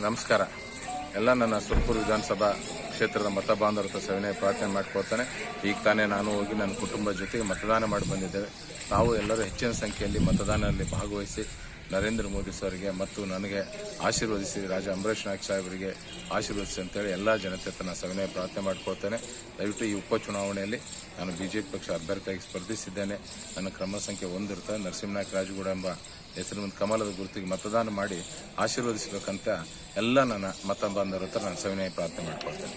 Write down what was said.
ನಮಸ್ಕಾರ. ಎಲ್ಲ ನನ್ನ ಸುರ್ಪುರ್ ವಿಧಾನಸಭಾ ಕ್ಷೇತ್ರದ ಮತ ಬಾಂಧವರ ಸವಿನಯ ಪ್ರಾರ್ಥನೆ ಮಾಡ್ಕೊಳ್ತಾನೆ. ಈಗ ತಾನೇ ನಾನು ಹೋಗಿ ನನ್ನ ಕುಟುಂಬ ಜೊತೆಗೆ ಮತದಾನ ಮಾಡಿ ಬಂದಿದ್ದೇವೆ. ತಾವು ಎಲ್ಲರೂ ಹೆಚ್ಚಿನ ಸಂಖ್ಯೆಯಲ್ಲಿ ಮತದಾನದಲ್ಲಿ ಭಾಗವಹಿಸಿ ನರೇಂದ್ರ ಮೋದಿ ಸರ್ಗೆ ಮತ್ತು ನನಗೆ ಆಶೀರ್ವದಿಸಿ ರಾಜ ಅಂಬರೀಷ್ ನಾಯ್ಕ ಸಾಹೇಬರಿಗೆ ಆಶೀರ್ವದಿಸಿ ಅಂತೇಳಿ ಎಲ್ಲ ಜನತೆ ತನ್ನ ಸವಿನಯ ಪ್ರಾರ್ಥನೆ ಮಾಡ್ಕೊಳ್ತೇನೆ. ದಯವಿಟ್ಟು ಈ ಉಪಚುನಾವಣೆಯಲ್ಲಿ ನಾನು ಬಿಜೆಪಿ ಪಕ್ಷ ಅಭ್ಯರ್ಥಿಯಾಗಿ ಸ್ಪರ್ಧಿಸಿದ್ದೇನೆ. ನನ್ನ ಕ್ರಮ ಸಂಖ್ಯೆ ಒಂದಿರ್ತದೆ ನರಸಿಂಹನಾಯಕ ರಾಜಗೂಡ ಎಂಬ ಹೆಸರು ಮುಂದೆ ಕಮಲದ ಗುರುತಿಗೆ ಮತದಾನ ಮಾಡಿ ಆಶೀರ್ವದಿಸಬೇಕಂತ ಎಲ್ಲ ನನ್ನ ಮತ ಬಾಂಧವರ ಹತ್ರ ನಾನು ಸವಿನಯ ಪ್ರಾರ್ಥನೆ ಮಾಡ್ಕೊಳ್ತೇನೆ.